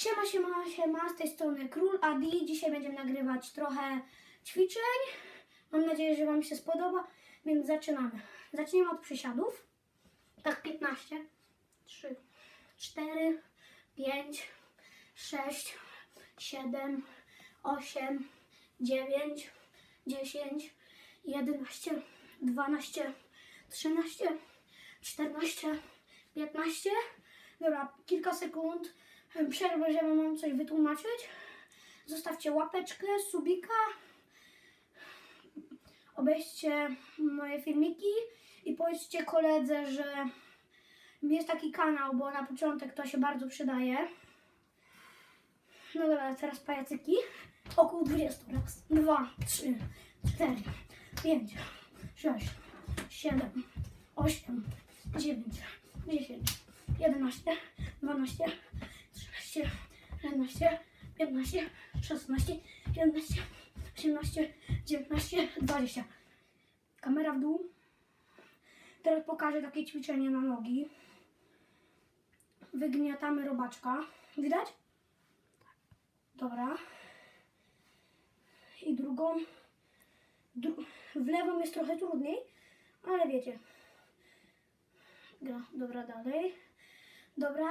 Siema, siema, siema, z tej strony Król Adi. Dzisiaj będziemy nagrywać trochę ćwiczeń. Mam nadzieję, że Wam się spodoba, więc zaczynamy. Zaczniemy od przysiadów. Tak 15, 3, 4, 5, 6, 7, 8, 9, 10, 11, 12, 13, 14, 15. Dobra, kilka sekund przerwę, żeby Wam coś wytłumaczyć. Zostawcie łapeczkę, subika. Obejrzcie moje filmiki i powiedzcie koledze, że jest taki kanał, bo na początek to się bardzo przydaje. No dobra, teraz pajacyki. Około 20. Raz, dwa, trzy, cztery, pięć, sześć, siedem, osiem, dziewięć, dziesięć, jedenaście, dwanaście, trzynaście, czternaście, piętnaście, szesnaście, siedemnaście, osiemnaście, dziewiętnaście, dwadzieścia. Kamera w dół. Teraz pokażę takie ćwiczenie na nogi. Wygniatamy robaczka. Widać? Dobra. I drugą. Dru- w lewą jest trochę trudniej, ale wiecie. Dobra, dalej. Dobra.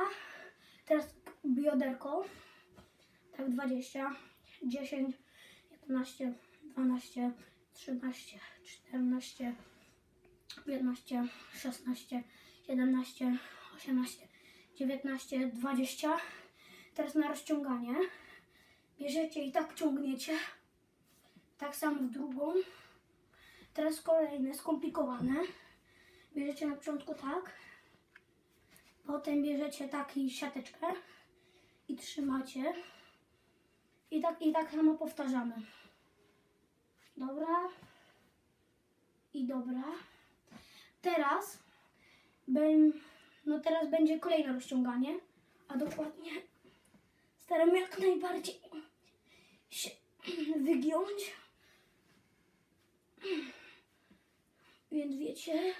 Teraz bioderko. Tak, 20, 10, 11, 12, 13, 14, 15, 16, 17, 18, 19, 20. Teraz na rozciąganie. Bierzecie i tak ciągniecie. Tak samo w drugą. Teraz kolejne, skomplikowane. Bierzecie na początku tak. Potem bierzecie taki siateczkę i trzymacie. I tak, I tak samo powtarzamy. Dobra. I dobra. Teraz, bym, no teraz będzie kolejne rozciąganie, a dokładnie staramy jak najbardziej się wygiąć. Więc wiecie,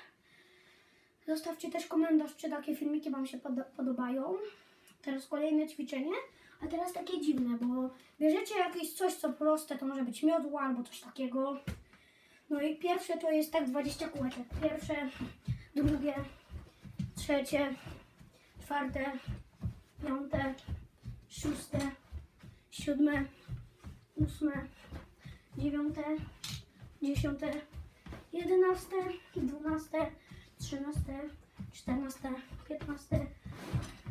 zostawcie też komentarz, czy takie filmiki Wam się podo- podobają. Teraz kolejne ćwiczenie, a teraz takie dziwne, bo bierzecie jakieś coś, co proste, to może być miodło albo coś takiego. No i pierwsze to jest tak 20 kółeczek. Pierwsze, drugie, trzecie, czwarte, piąte, szóste, siódme, ósme, dziewiąte, dziesiąte, jedenaste, dwunaste, trzynaste, czternaste, piętnaste,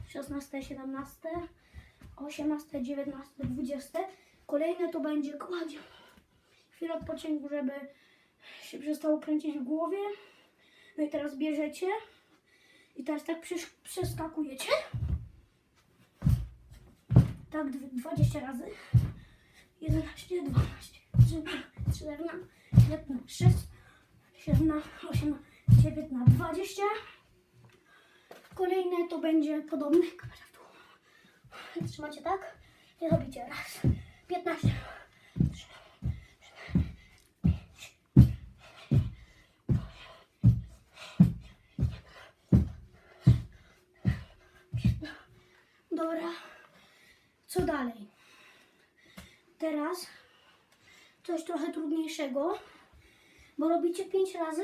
szesnaste, siedemnaste, osiemnaste, dziewiętnaste, dwudzieste. Kolejne to będzie kładzie. Chwilę odpoczynku, żeby się przestało kręcić w głowie. No i teraz bierzecie i teraz tak przeskakujecie. Tak dw- 20 razy. 11, 12, 13, 14, 15, 16, 17, 18, 19, 20. Kolejne to będzie podobne. Kamera w dół. Trzymacie tak i robicie raz. 15, Dobra. Co dalej? Teraz coś trochę trudniejszego, bo robicie pięć razy.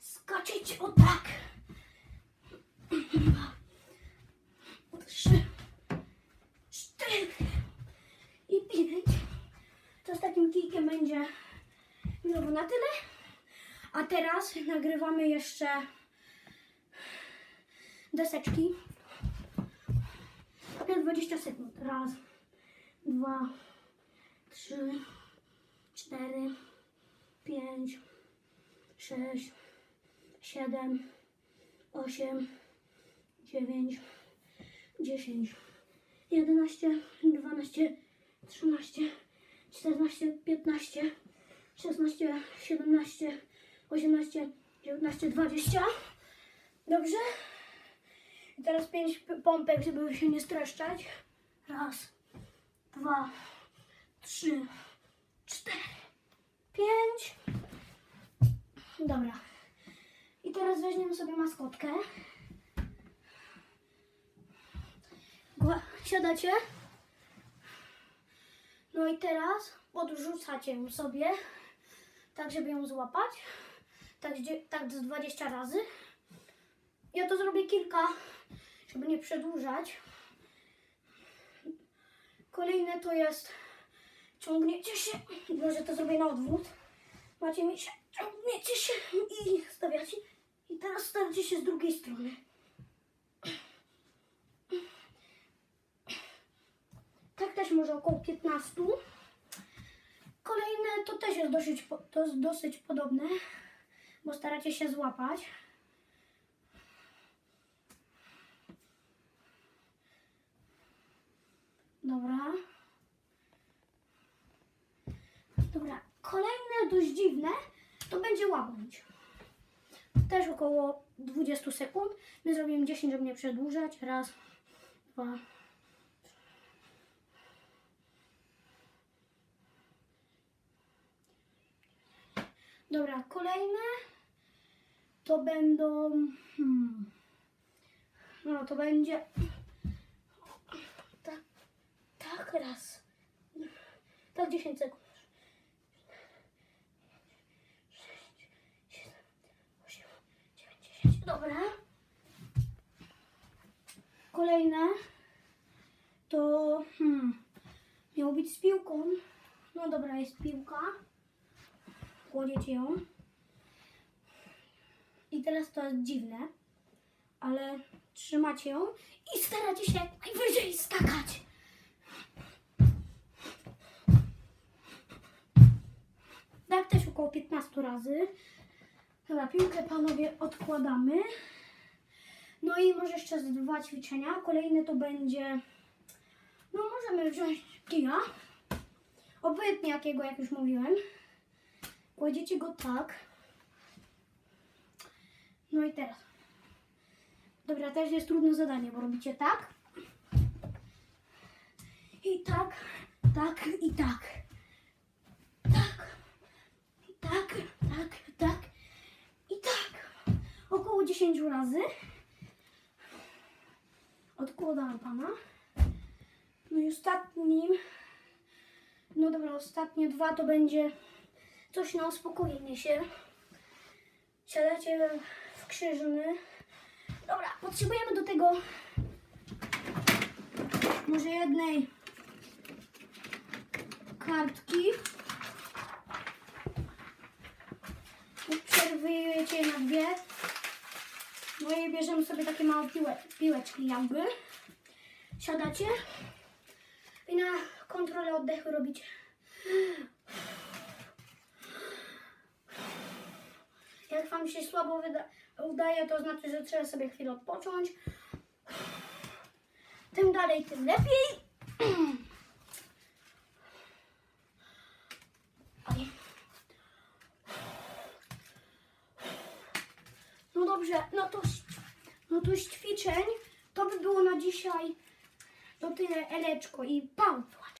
Skaczecie o tak. Dwa, trzy, cztery i pięć. To z takim kijkiem będzie miło na tyle. A teraz nagrywamy jeszcze deseczki. Takie 20 sekund. Raz, dwa, trzy, cztery, pięć, sześć, siedem, osiem, dziewięć, dziesięć, jedenaście, dwanaście, 14, 15, 16, 17, 18, 19, 20. Dobrze? I teraz 5 pompek, żeby się nie streszczać. Raz, dwa, trzy, cztery, pięć. Dobra. I teraz weźmiemy sobie maskotkę. Siadacie? No i teraz podrzucacie ją sobie, tak żeby ją złapać. Tak, tak z 20 razy. Ja to zrobię kilka, żeby nie przedłużać. Kolejne to jest ciągniecie się, może to zrobię na odwrót. Macie mi się, ciągniecie się i stawiacie. I teraz stawiacie się z drugiej strony. Tak też może około 15. Kolejne to też jest dosyć, to jest dosyć podobne, bo staracie się złapać. Dobra. Dobra, kolejne dość dziwne to będzie łabędź. Też około 20 sekund. My zrobimy 10, żeby nie przedłużać. Raz, dwa. Dobra, kolejne to będą. Hmm, no to będzie. Tak, tak, raz. Tak, 10 sekund. 8, 9, 10. Dobra. Kolejne to hmm, miało być z piłką. No dobra, jest piłka. Kładziecie ją. I teraz to jest dziwne, ale trzymacie ją i staracie się najwyżej skakać. Tak też około 15 razy. Dobra, piłkę panowie odkładamy. No i może jeszcze dwa ćwiczenia. Kolejne to będzie. No możemy wziąć kija. Obojętnie jakiego, jak już mówiłem. Kładziecie go tak. No i teraz. Dobra, też jest trudne zadanie, bo robicie tak. I tak, tak i tak. Tak. I tak, tak, tak. I tak. Około 10 razy. Odkładam pana. No i ostatnim. No dobra, ostatnie dwa to będzie coś na uspokojenie się. Siadacie w krzyżny. Dobra, potrzebujemy do tego może jednej kartki. Przerwijecie je na dwie. No i bierzemy sobie takie małe piłe, piłeczki jakby. Siadacie i na kontrolę oddechu robicie. Jak Wam się słabo udaje, to znaczy, że trzeba sobie chwilę odpocząć. Tym dalej, tym lepiej. No dobrze, no to, no to z ćwiczeń to by było na dzisiaj to tyle, Eleczko i pałp.